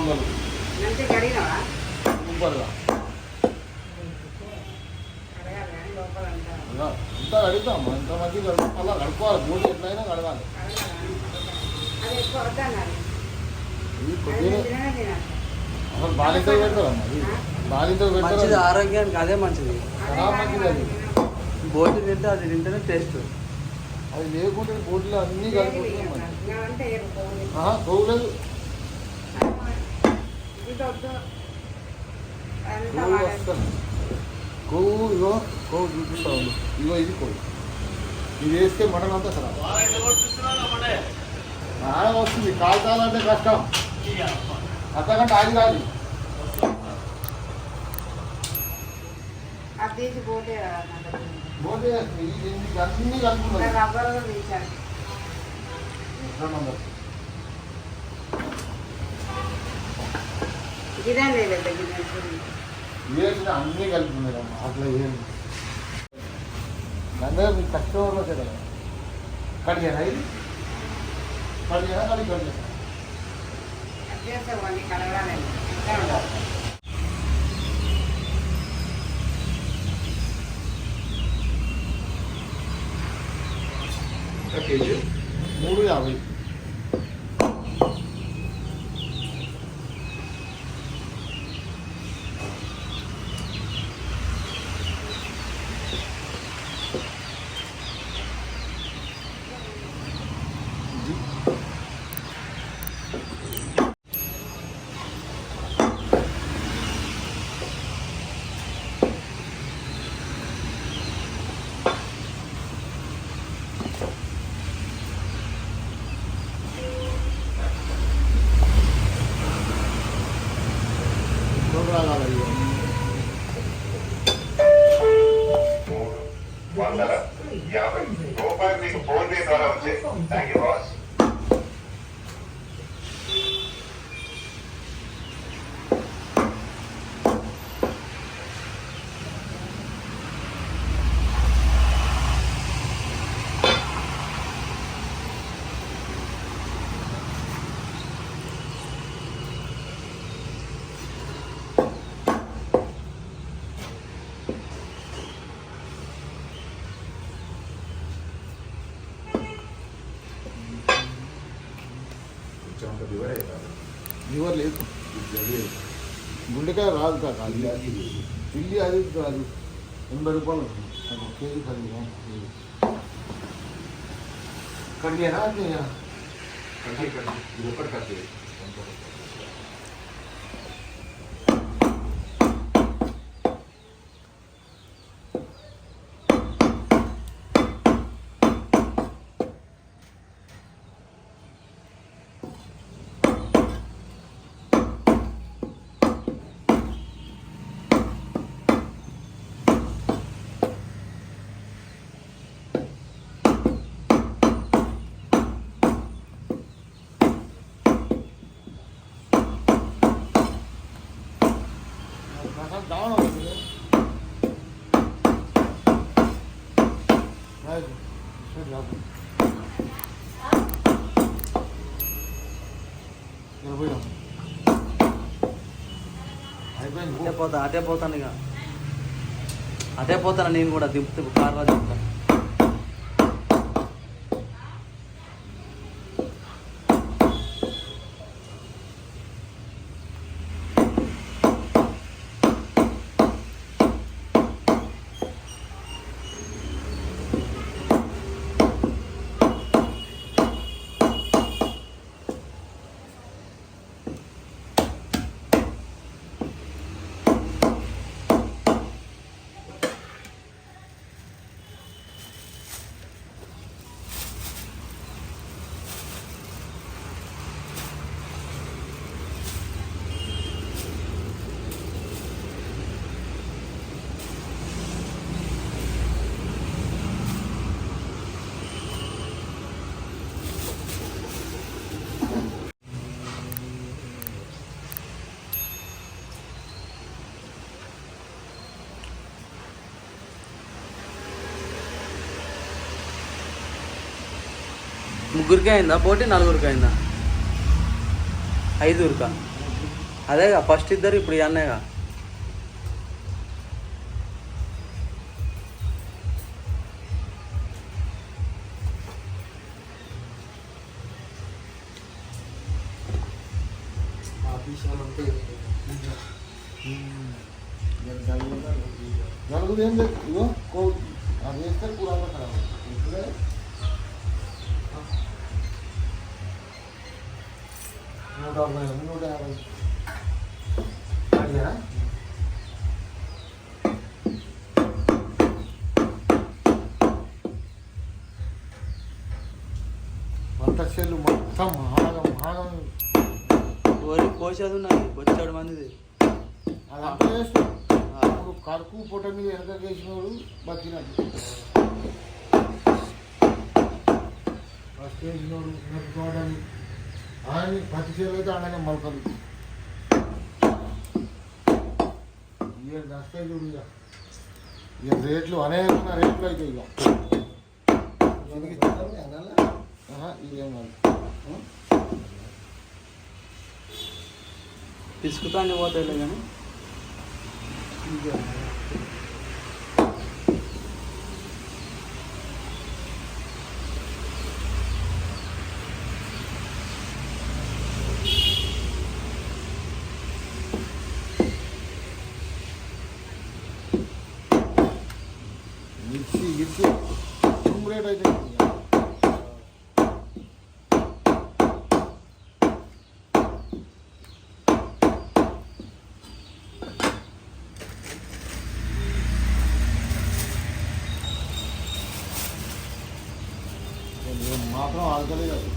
వందలు సూపర్గా అంతా. కడుగుతాం. ఎంత మంచిగా కడుగు అలా కడుక్కోవాలి. బోర్డు ఎట్లయినా కడగాలి. అసలు బాలింతలు పెడతారమ్మా ఇది బాలింతలు మంచిది ఆరోగ్యానికి అదే మంచిది. చాలా మంచిది అది. బోటి తింటే అది తింటేనే టేస్ట్. అది లేకుంటే బోర్డులో అన్నీ కలిపి పోలేదు కొవ్వు ఇగో కొవ్వు చూపిస్తా ఇగో ఇది కొవ్వు. ఇది వేస్తే మటన్ అంతా ఖరాబ్ ఆడ వస్తుంది. కాల్చాలంటే కష్టం. అంతకంటే అది ఇది ఇది అన్నీ కలుపుకున్నది గిన్నె లేదు వేసిన అన్నీ అమ్మ అట్లా ఏం? అందరూ మీకు కష్టంలో కదా కడిగారా ఇది? కడిగారా కడిగి కడిగారా చేస్తే వాడిని కడగడానికి ఇంకా ఉండాలి. కేజీ. మూడు యాభై. వందల యాభై రూపాయలు మీకు ఫోన్ పే ద్వారా వచ్చే థ్యాంక్ యూ బాస్ లివర్ లేదు గుండెకాయ రాదు కాక పిల్లి అది కాదు ఎనభై రూపాయలు ఉంటుంది. అది ఒక కేజీ కడిగా కడిగానా కడిగా అటే పోతా అటే పోతాను ఇక. అటే పోతాను నేను కూడా దింపు కార్లో దింపుతాను ముగ్గురికి అయిందా పోటీ నలుగురికి అయిందా ఐదుగురికా అదేగా ఫస్ట్ ఇద్దరు ఇప్పుడు ఈ అన్నయ్యగా నలుగురు ఏం లేదు ఇగో కో అది వేస్తే కూర ఖరాబ్ నూట అరవై నూట యాభై అడిగారా వంట చెల్లు మొత్తం ఆగం ఆగం ఓరి కోసేది ఉన్నది వచ్చాడు మందిది అదంతా వేస్ట్ ఆ. ఇప్పుడు కడుపు పొట్ట మీద వెనక వేసినోడు బతికినట్టు ఫస్ట్ వేసినోడు నెప్పుకోవడం ఆయన పత్తి చేలు అయితే అలానే మొలకలు ఇక నష్టాలు చూడు ఇక. ఇక రేట్లు అనేక రేట్లు అయితే ఇక. ఇదేం కాదు. పిసుకుతాండి పోతాయిలే కానీ. ಇದು ರೇಟ್ ಐತೆ ಮಾತ್ರ ಆಲ್ಗಲೇ ಅದು